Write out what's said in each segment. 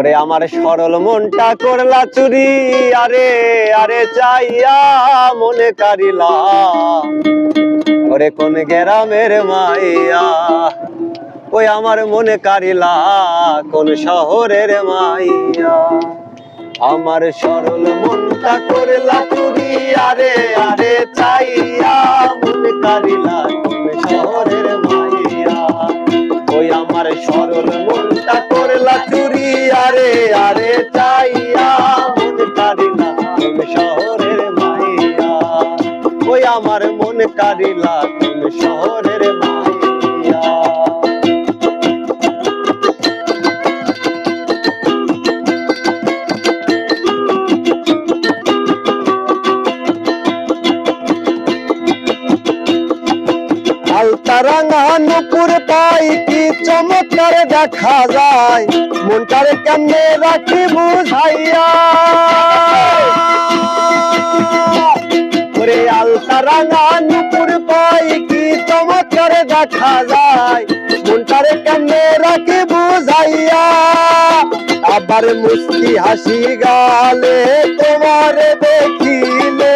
ওরে আমার সরল মনটা করলা চুরি, আরে আরে চাইয়া মনে কারিলা। ওরে কোন গ্রামের মাইয়া, ওই আমার মনে কারিলা, কোন শহরের মাইয়া। আমার সরল মনটা করলা চুরি, আরে আরে চাইয়া মনে কারিলা, কোন শহরের মাইয়া। ওই আমার সরল মনটা করলা চুরি। ওই আমার মন কারিলা তুমি শহরের মাইয়া। নুপুর পাই কি চমৎকার দেখা যায়। মনটারে কেমনে রাখি বুঝাইয়া। নুপুর পাই কি চমৎকার দেখা যায়? মনটারে কেমনে রাখি বুঝাইয়া আবার মুস্কি হাসি গালে তোমার দেখিলে।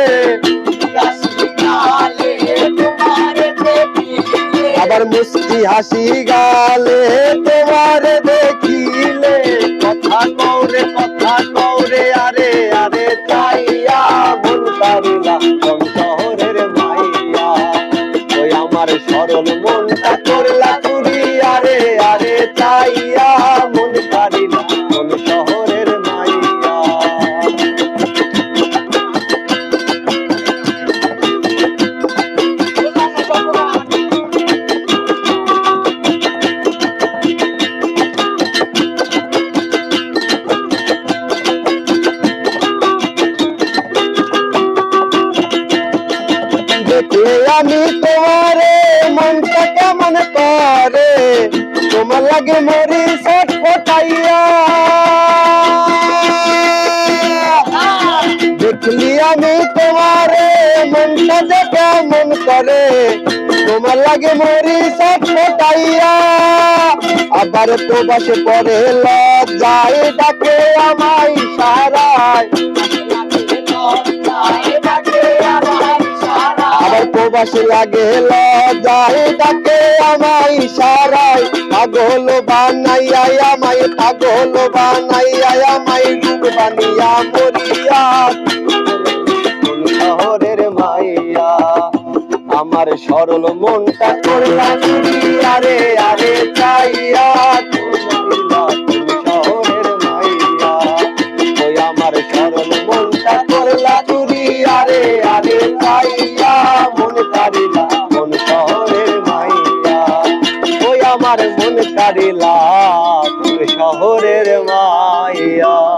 আবার মুস্কি হাসি গালে তোমার দেখিলে। কথা কৌরে কথা আমার সরল মনটা করলা চুরি আরে আরে চাইয়া মন কারিলা কোন শহরের মাইয়া। আমি তোমারে মনটা কেমন করে তোমার লাগে মরি সট ফটাইয়া দেখলি আমি তোমারে মনটা যে কেমন করে তোমার লাগে মরি সট ফটাইয়া আবার তো বাসে পরে লজ্জায় ডাকে আমায় সারায় প্রবাসী লাগে লজাই ডাকে আমায় ইশারায়, পাগল বানাইয়া আমায়, পাগল বানাইয়া আমায়, রূপ বানিয়া মরিয়া। শহরের মাইয়া, আমার সরল মনটা করলা চুরি আরে আরে চাইয়া। আমার মন কারিলা শহরের মায়া।